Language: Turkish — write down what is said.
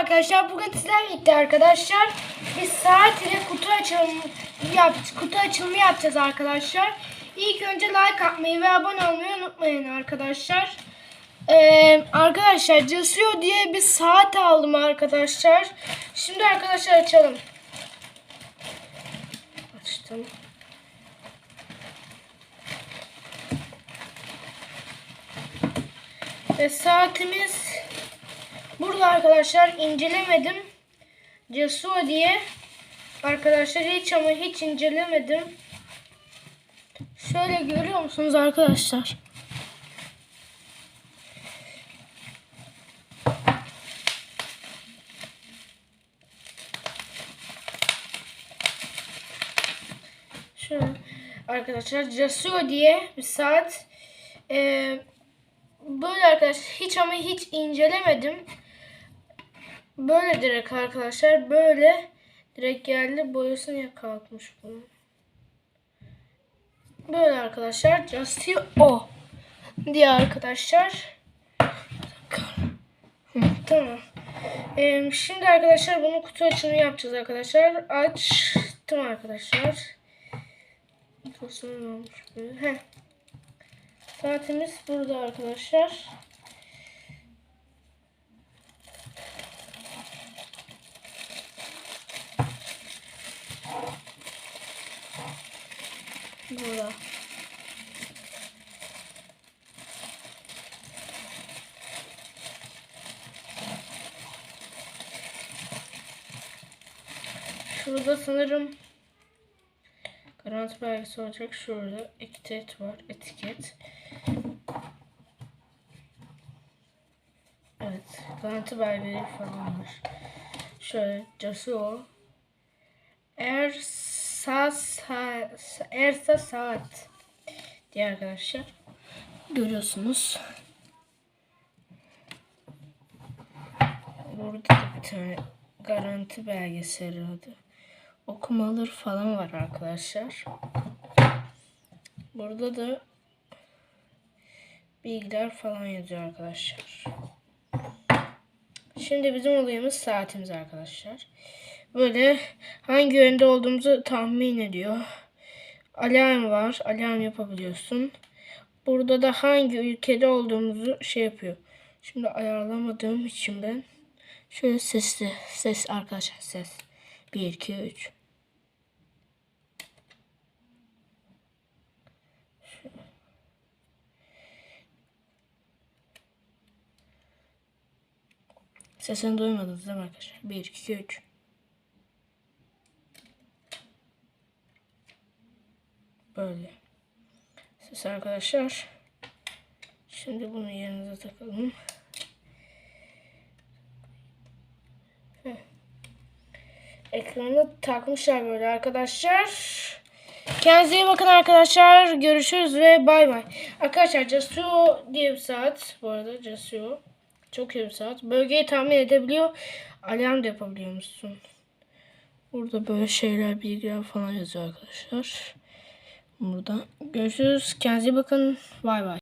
arkadaşlar. Bugün sizlerle birlikte arkadaşlar bir saat ile kutu açılımı yap kutu açılımı yapacağız arkadaşlar. İlk önce like atmayı ve abone olmayı unutmayın arkadaşlar. Ee, arkadaşlar Casio diye bir saat aldım arkadaşlar. Şimdi arkadaşlar açalım. Açtım. Ve saatimiz burada arkadaşlar incelemedim. Casio diye arkadaşlar hiç ama hiç incelemedim. Şöyle görüyor musunuz arkadaşlar? Şöyle arkadaşlar Casio diye bir saat. Ee, böyle arkadaşlar hiç ama hiç incelemedim. Böyle direkt arkadaşlar böyle direkt geldi boyası niye kalkmış bunun. Böyle arkadaşlar Casio o diye arkadaşlar. Tamam. Ee, şimdi arkadaşlar bunu kutu açımı yapacağız arkadaşlar. Açtım arkadaşlar. Kutusunun olmuş böyle. Heh. Saatimiz burada arkadaşlar. Burada. Şurada sanırım garanti belgesi olacak. Şurada etiket var. Etiket. Evet. Garanti belgeleri falan var. Şöyle Casio. Ersa saat, diye arkadaşlar. Görüyorsunuz. Burada da bir tane garanti belgesi herhalde. Okumaları falan var arkadaşlar. Burada da bilgiler falan yazıyor arkadaşlar. Şimdi bizim olayımız saatimiz arkadaşlar. Böyle hangi yönde olduğumuzu tahmin ediyor. Alarm var. Alarm yapabiliyorsun. Burada da hangi ülkede olduğumuzu şey yapıyor. Şimdi ayarlamadığım için ben şöyle sesli ses arkadaşlar ses. 1 2 3 Sesini duymadınız değil mi arkadaşlar? 1 2 3 Böyle. Ses arkadaşlar. Şimdi bunu yerinize takalım. Ekranı takmışlar böyle arkadaşlar. Kendinize iyi bakın arkadaşlar. Görüşürüz ve bay bay. Arkadaşlar Casio diye bir saat. Bu arada Casio. Çok iyi bir saat. Bölgeyi tahmin edebiliyor. Alarm da yapabiliyor musun? Burada böyle şeyler, bilgiler falan yazıyor arkadaşlar. Burada. Görüşürüz. Kendinize bakın. Bay bay.